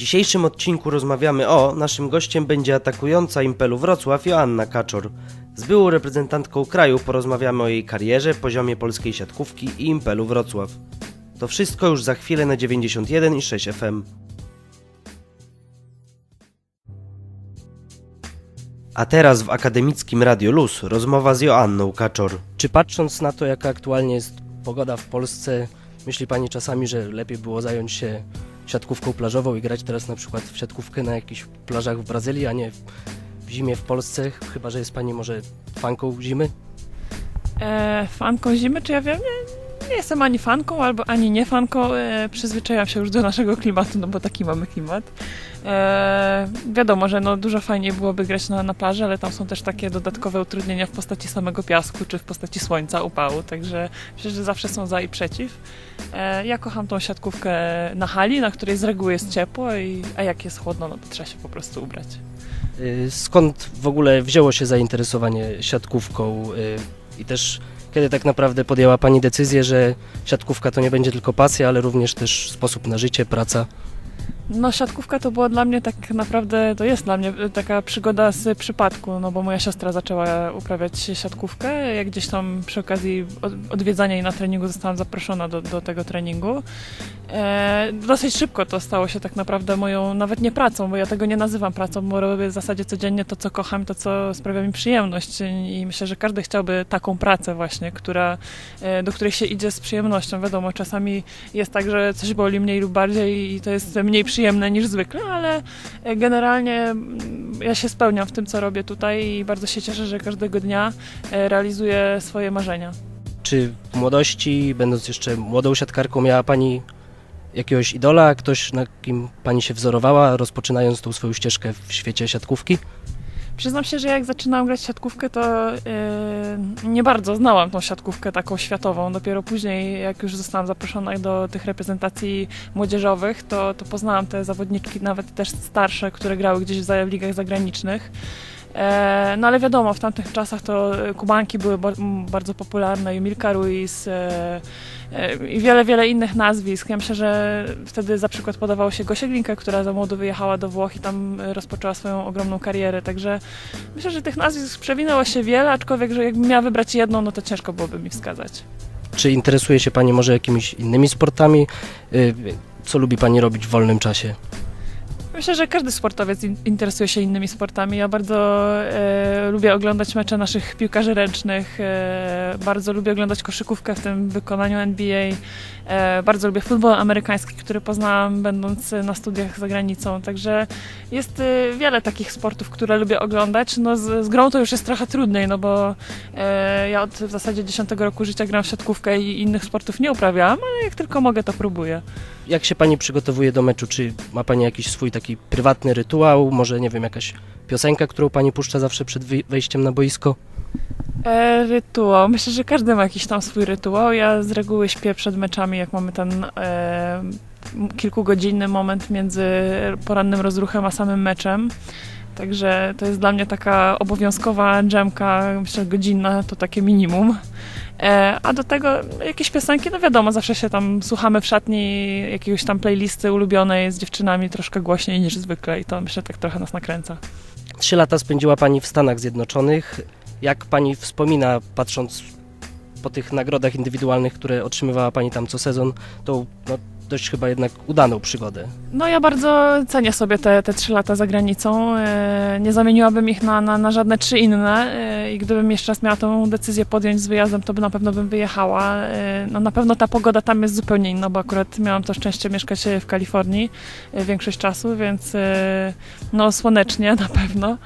dzisiejszym odcinku rozmawiamy o, naszym gościem będzie atakująca Impelu Wrocław Joanna Kaczor. Z byłą reprezentantką kraju porozmawiamy o jej karierze, poziomie polskiej siatkówki i Impelu Wrocław. To wszystko już za chwilę na 91 i 6 FM. A teraz w akademickim Radio Luz rozmowa z Joanną Kaczor. Czy patrząc na to, jaka aktualnie jest pogoda w Polsce, myśli Pani czasami, że lepiej było zająć się siatkówką plażową i grać teraz na przykład w siatkówkę na jakichś plażach w Brazylii, a nie w zimie w Polsce? Chyba, że jest Pani może fanką zimy? E, fanką zimy, czy ja wiem? Nie, nie jestem ani fanką, albo ani nie fanką. E, się już do naszego klimatu, no bo taki mamy klimat. E, wiadomo, że no, dużo fajniej byłoby grać na, na plaży, ale tam są też takie dodatkowe utrudnienia w postaci samego piasku, czy w postaci słońca, upału, także myślę, że zawsze są za i przeciw. E, ja kocham tą siatkówkę na hali, na której z reguły jest ciepło, i, a jak jest chłodno, no to trzeba się po prostu ubrać. Y, Skąd w ogóle wzięło się zainteresowanie siatkówką y, i też kiedy tak naprawdę podjęła Pani decyzję, że siatkówka to nie będzie tylko pasja, ale również też sposób na życie, praca? No, siatkówka to była dla mnie tak naprawdę, to jest dla mnie taka przygoda z przypadku, no bo moja siostra zaczęła uprawiać siatkówkę. Ja gdzieś tam przy okazji od- odwiedzania jej na treningu zostałam zaproszona do, do tego treningu. E, dosyć szybko to stało się tak naprawdę moją, nawet nie pracą, bo ja tego nie nazywam pracą, bo robię w zasadzie codziennie to, co kocham, to, co sprawia mi przyjemność i myślę, że każdy chciałby taką pracę właśnie, która, e, do której się idzie z przyjemnością. Wiadomo, czasami jest tak, że coś boli mniej lub bardziej i to jest mniej przyjemne niż zwykle, ale generalnie mm, ja się spełniam w tym, co robię tutaj i bardzo się cieszę, że każdego dnia e, realizuję swoje marzenia. Czy w młodości, będąc jeszcze młodą siatkarką, miała Pani jakiegoś idola, ktoś na kim Pani się wzorowała, rozpoczynając tą swoją ścieżkę w świecie siatkówki? Przyznam się, że jak zaczynałam grać siatkówkę, to yy, nie bardzo znałam tą siatkówkę taką światową. Dopiero później, jak już zostałam zaproszona do tych reprezentacji młodzieżowych, to, to poznałam te zawodniczki, nawet też starsze, które grały gdzieś w ligach zagranicznych. E, no ale wiadomo, w tamtych czasach to e, kubanki były bardzo popularne i Milka Ruiz e, i wiele, wiele innych nazwisk. Ja myślę, że wtedy za przykład podawało się Gosię Glinkę, która za młodo wyjechała do Włoch i tam rozpoczęła swoją ogromną karierę, także myślę, że tych nazwisk przewinęło się wiele, aczkolwiek, że jakbym miała wybrać jedną, no to ciężko byłoby mi wskazać. Czy interesuje się Pani może jakimiś innymi sportami? Co lubi Pani robić w wolnym czasie? Myślę, że każdy sportowiec in- interesuje się innymi sportami. Ja bardzo e, lubię oglądać mecze naszych piłkarzy ręcznych, e, bardzo lubię oglądać koszykówkę w tym wykonaniu NBA, e, bardzo lubię futbol amerykański, który poznałam będąc na studiach za granicą. Także jest e, wiele takich sportów, które lubię oglądać. No z, z grą to już jest trochę trudniej, no bo e, ja od w zasadzie 10 roku życia gram w siatkówkę i innych sportów nie uprawiałam, ale jak tylko mogę, to próbuję. Jak się Pani przygotowuje do meczu? Czy ma Pani jakiś swój taki prywatny rytuał? Może, nie wiem, jakaś piosenka, którą Pani puszcza zawsze przed wejściem na boisko? E, rytuał. Myślę, że każdy ma jakiś tam swój rytuał. Ja z reguły śpię przed meczami, jak mamy ten e, kilkugodzinny moment między porannym rozruchem a samym meczem. Także to jest dla mnie taka obowiązkowa dżemka, myślę, godzinna to takie minimum. E, a do tego jakieś piosenki, no wiadomo, zawsze się tam słuchamy w szatni jakiegoś tam playlisty ulubionej z dziewczynami troszkę głośniej niż zwykle i to myślę tak trochę nas nakręca. Trzy lata spędziła Pani w Stanach Zjednoczonych. Jak Pani wspomina, patrząc po tych nagrodach indywidualnych, które otrzymywała Pani tam co sezon, tą no, dość chyba jednak udaną przygodę. No ja bardzo cenię sobie te, te trzy lata za granicą. E, Nie zamieniłabym ich na, na, na żadne trzy inne e, i gdybym jeszcze raz miała tą decyzję podjąć z wyjazdem, to by na pewno bym wyjechała. E, No na pewno ta pogoda tam jest zupełnie inna, bo akurat miałam to szczęście mieszkać w Kalifornii większość czasu, więc no słonecznie na pewno.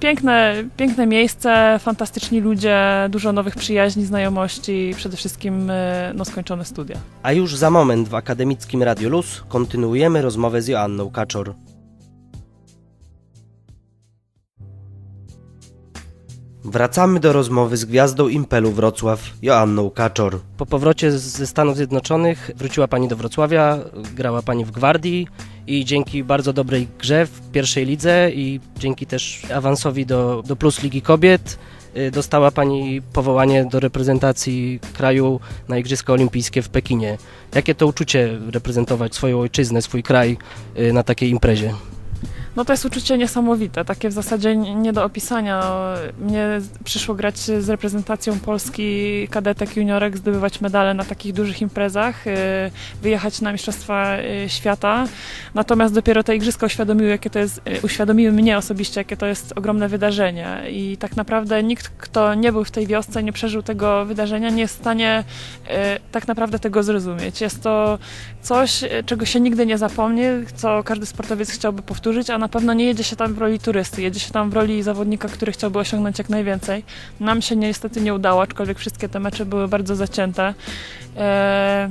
Piękne, piękne miejsce, fantastyczni ludzie, dużo nowych przyjaźni, znajomości i przede wszystkim e, no, skończone studia. A już za moment w akademickim Radio Luz kontynuujemy rozmowę z Joanną Kaczor. Wracamy do rozmowy z gwiazdą Impelu Wrocław, Joanną Kaczor. Po powrocie ze Stanów Zjednoczonych wróciła Pani do Wrocławia, grała Pani w Gwardii i dzięki bardzo dobrej grze w pierwszej lidze i dzięki też awansowi do, do Plus Ligi Kobiet y, dostała Pani powołanie do reprezentacji kraju na Igrzyska Olimpijskie w Pekinie. Jakie to uczucie reprezentować swoją ojczyznę, swój kraj y, na takiej imprezie? No to jest uczucie niesamowite, takie w zasadzie nie do opisania. Mnie przyszło grać z reprezentacją Polski kadetek, juniorek, zdobywać medale na takich dużych imprezach, y, wyjechać na Mistrzostwa y, Świata. Natomiast dopiero te igrzyska uświadomiły, jakie to jest, y, uświadomiły mnie osobiście, jakie to jest ogromne wydarzenie. I tak naprawdę nikt, kto nie był w tej wiosce, nie przeżył tego wydarzenia, nie jest w stanie tak naprawdę tego zrozumieć. Jest to coś, y, czego się nigdy nie zapomni, co każdy sportowiec chciałby powtórzyć, a na pewno nie jedzie się tam w roli turysty, jedzie się tam w roli zawodnika, który chciałby osiągnąć jak najwięcej. Nam się niestety nie udało, aczkolwiek wszystkie te mecze były bardzo zacięte. Eee,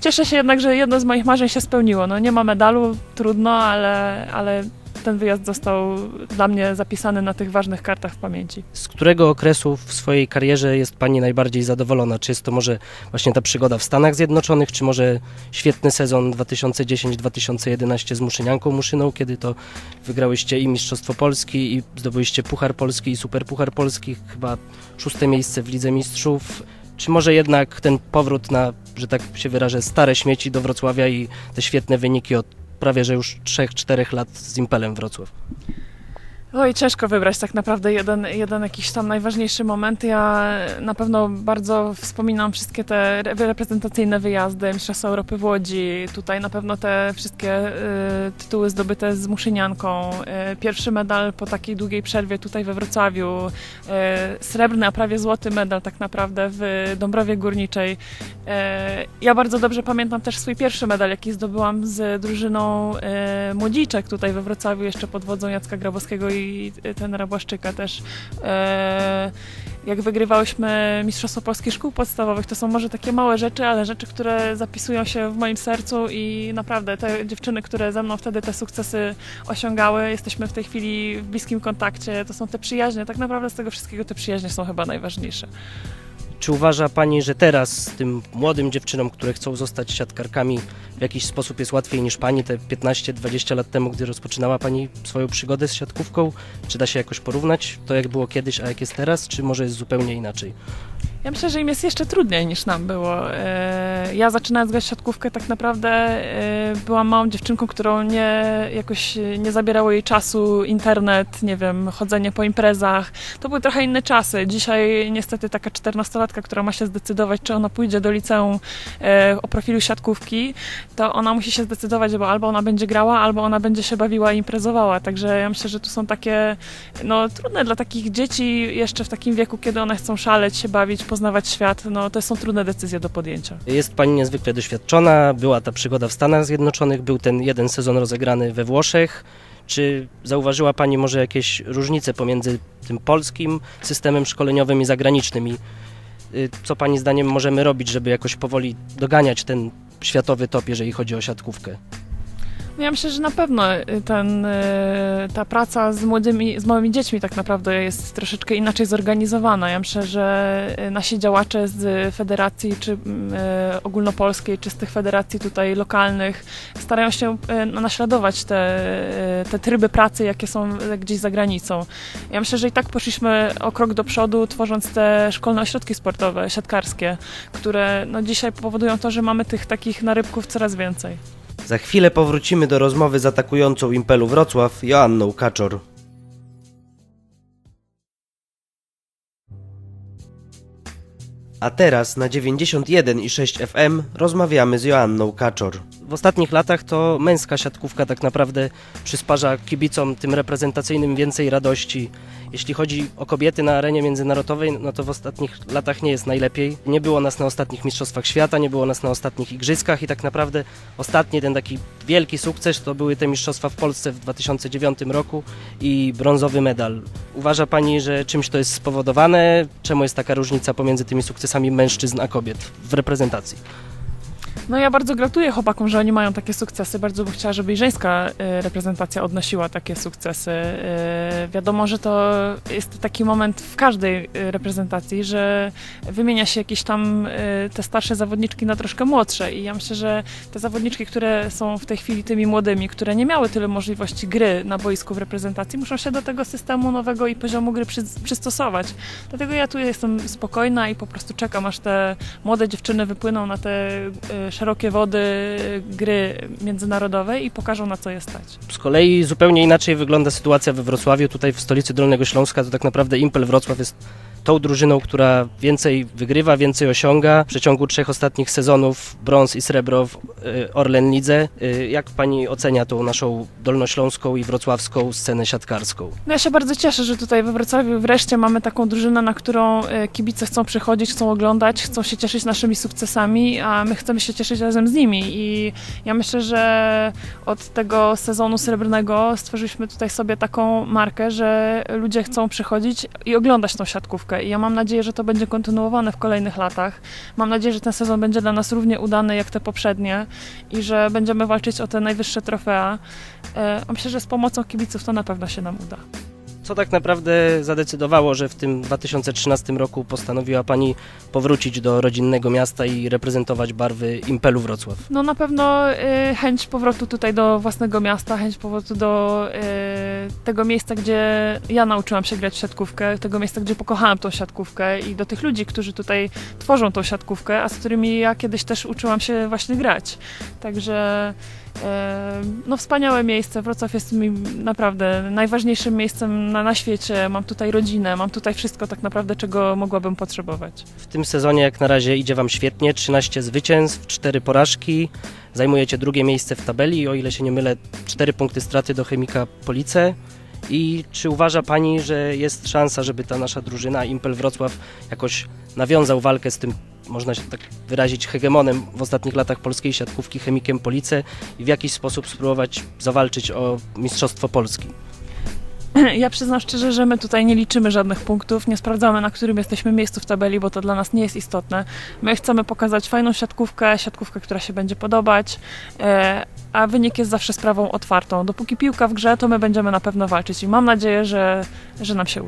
Cieszę się jednak, że jedno z moich marzeń się spełniło. No nie ma medalu, trudno, ale, ale ten wyjazd został dla mnie zapisany na tych ważnych kartach w pamięci. Z którego okresu w swojej karierze jest Pani najbardziej zadowolona? Czy jest to może właśnie ta przygoda w Stanach Zjednoczonych, czy może świetny sezon 2010-2011 z Muszynianką Muszyną, kiedy to wygrałyście i Mistrzostwo Polski, i zdobyliście Puchar Polski, i Super Puchar Polski, chyba szóste miejsce w Lidze Mistrzów. Czy może jednak ten powrót na, że tak się wyrażę, stare śmieci do Wrocławia i te świetne wyniki od prawie że już 3-4 lat z Impelem Wrocław? Oj, ciężko wybrać tak naprawdę jeden, jeden jakiś tam najważniejszy moment. Ja na pewno bardzo wspominam wszystkie te re- reprezentacyjne wyjazdy, Mistrzostwa Europy w Łodzi, tutaj na pewno te wszystkie y, tytuły zdobyte z Muszynianką, y, pierwszy medal po takiej długiej przerwie tutaj we Wrocławiu, y, srebrny, a prawie złoty medal tak naprawdę w Dąbrowie Górniczej. Y, ja bardzo dobrze pamiętam też swój pierwszy medal, jaki zdobyłam z drużyną y, Młodziczek tutaj we Wrocławiu, jeszcze pod wodzą Jacka Grabowskiego i tenera Błaszczyka też. E, jak wygrywałyśmy Mistrzostwo Polskich Szkół Podstawowych, to są może takie małe rzeczy, ale rzeczy, które zapisują się w moim sercu i naprawdę te dziewczyny, które ze mną wtedy te sukcesy osiągały, jesteśmy w tej chwili w bliskim kontakcie, to są te przyjaźnie, tak naprawdę z tego wszystkiego te przyjaźnie są chyba najważniejsze. Czy uważa Pani, że teraz tym młodym dziewczynom, które chcą zostać siatkarkami, w jakiś sposób jest łatwiej niż Pani te 15-20 lat temu, gdy rozpoczynała Pani swoją przygodę z siatkówką? Czy da się jakoś porównać to, jak było kiedyś, a jak jest teraz, czy może jest zupełnie inaczej? Ja myślę, że im jest jeszcze trudniej niż nam było. E, Ja zaczynając grać siatkówkę tak naprawdę e, byłam małą dziewczynką, którą nie, jakoś nie zabierało jej czasu internet, nie wiem, chodzenie po imprezach. To były trochę inne czasy. Dzisiaj niestety taka czternastolatka, która ma się zdecydować, czy ona pójdzie do liceum e, o profilu siatkówki, to ona musi się zdecydować, bo albo ona będzie grała, albo ona będzie się bawiła i imprezowała. Także ja myślę, że tu są takie no, trudne dla takich dzieci jeszcze w takim wieku, kiedy one chcą szaleć, się bawić, poznawać świat. No, to są trudne decyzje do podjęcia. Jest Pani niezwykle doświadczona, była ta przygoda w Stanach Zjednoczonych, był ten jeden sezon rozegrany we Włoszech. Czy zauważyła Pani może jakieś różnice pomiędzy tym polskim systemem szkoleniowym i zagranicznym? I y, co Pani zdaniem możemy robić, żeby jakoś powoli doganiać ten światowy top, jeżeli chodzi o siatkówkę? No ja myślę, że na pewno y, ten, y, ta praca z młodymi, z małymi dziećmi tak naprawdę jest troszeczkę inaczej zorganizowana. Ja myślę, że y, nasi działacze z federacji, czy mm, ogólnopolskiej, czy z tych federacji tutaj lokalnych starają się y, naśladować te, te tryby pracy, jakie są gdzieś za granicą. Ja myślę, że i tak poszliśmy o krok do przodu, tworząc te szkolne ośrodki sportowe, siatkarskie, które no, dzisiaj powodują to, że mamy tych takich narybków coraz więcej. Za chwilę powrócimy do rozmowy z atakującą Impelu Wrocław Joanną Kaczor. A teraz na 91,6 FM rozmawiamy z Joanną Kaczor. W ostatnich latach to męska siatkówka tak naprawdę przysparza kibicom tym reprezentacyjnym więcej radości. Jeśli chodzi o kobiety na arenie międzynarodowej, no to w ostatnich latach nie jest najlepiej. Nie było nas na ostatnich Mistrzostwach Świata, nie było nas na ostatnich Igrzyskach i tak naprawdę ostatni ten taki wielki sukces to były te Mistrzostwa w Polsce w 2009 roku i brązowy medal. Uważa Pani, że czymś to jest spowodowane? Czemu jest taka różnica pomiędzy tymi sukcesami mężczyzn a kobiet w reprezentacji? No ja bardzo gratuluję chłopakom, że oni mają takie sukcesy. Bardzo bym chciała, żeby i żeńska e, reprezentacja odnosiła takie sukcesy. E, Wiadomo, że to jest taki moment w każdej e, reprezentacji, że wymienia się jakieś tam te starsze zawodniczki na troszkę młodsze i ja myślę, że te zawodniczki, które są w tej chwili tymi młodymi, które nie miały tyle możliwości gry na boisku w reprezentacji, muszą się do tego systemu nowego i poziomu gry przy, przystosować. Dlatego ja tu jestem spokojna i po prostu czekam, aż te młode dziewczyny wypłyną na te szerokie wody e, gry międzynarodowej i pokażą, na co je stać. Z kolei zupełnie inaczej wygląda sytuacja we Wrocławiu. Tutaj w stolicy Dolnego Śląska to tak naprawdę Impel Wrocław jest tą drużyną, która więcej wygrywa, więcej osiąga. W przeciągu trzech ostatnich sezonów brąz i srebro w y, Orlen Lidze. Y, Jak pani ocenia tą naszą dolnośląską i wrocławską scenę siatkarską? No ja się bardzo cieszę, że tutaj we Wrocławiu wreszcie mamy taką drużynę, na którą e, kibice chcą przychodzić, chcą oglądać, chcą się cieszyć naszymi sukcesami, a my chcemy się cieszyć razem z nimi. I ja myślę, że od tego sezonu srebrnego stworzyliśmy tutaj sobie taką markę, że ludzie chcą przychodzić i oglądać tą siatkówkę. I ja mam nadzieję, że to będzie kontynuowane w kolejnych latach. Mam nadzieję, że ten sezon będzie dla nas równie udany jak te poprzednie i że będziemy walczyć o te najwyższe trofea. E, Myślę, że z pomocą kibiców to na pewno się nam uda. Co tak naprawdę zadecydowało, że w tym 2013 roku postanowiła Pani powrócić do rodzinnego miasta i reprezentować barwy Impelu Wrocław? No na pewno y, chęć powrotu tutaj do własnego miasta, chęć powrotu do y, tego miejsca, gdzie ja nauczyłam się grać w siatkówkę, tego miejsca, gdzie pokochałam tą siatkówkę i do tych ludzi, którzy tutaj tworzą tą siatkówkę, a z którymi ja kiedyś też uczyłam się właśnie grać. Także no wspaniałe miejsce. Wrocław jest mi naprawdę najważniejszym miejscem na, na świecie. Mam tutaj rodzinę, mam tutaj wszystko tak naprawdę, czego mogłabym potrzebować. W tym sezonie jak na razie idzie Wam świetnie, 13 zwycięstw, 4 porażki, zajmujecie drugie miejsce w tabeli o ile się nie mylę, 4 punkty straty do Chemika Police. I czy uważa Pani, że jest szansa, żeby ta nasza drużyna Impel Wrocław jakoś nawiązał walkę z tym, można się tak wyrazić, hegemonem w ostatnich latach polskiej siatkówki Chemikiem Police i w jakiś sposób spróbować zawalczyć o Mistrzostwo Polski? Ja przyznam szczerze, że my tutaj nie liczymy żadnych punktów, nie sprawdzamy na którym jesteśmy miejscu w tabeli, bo to dla nas nie jest istotne. My chcemy pokazać fajną siatkówkę, siatkówkę, która się będzie podobać, e, a wynik jest zawsze sprawą otwartą. Dopóki piłka w grze, to my będziemy na pewno walczyć i mam nadzieję, że, że nam się uda.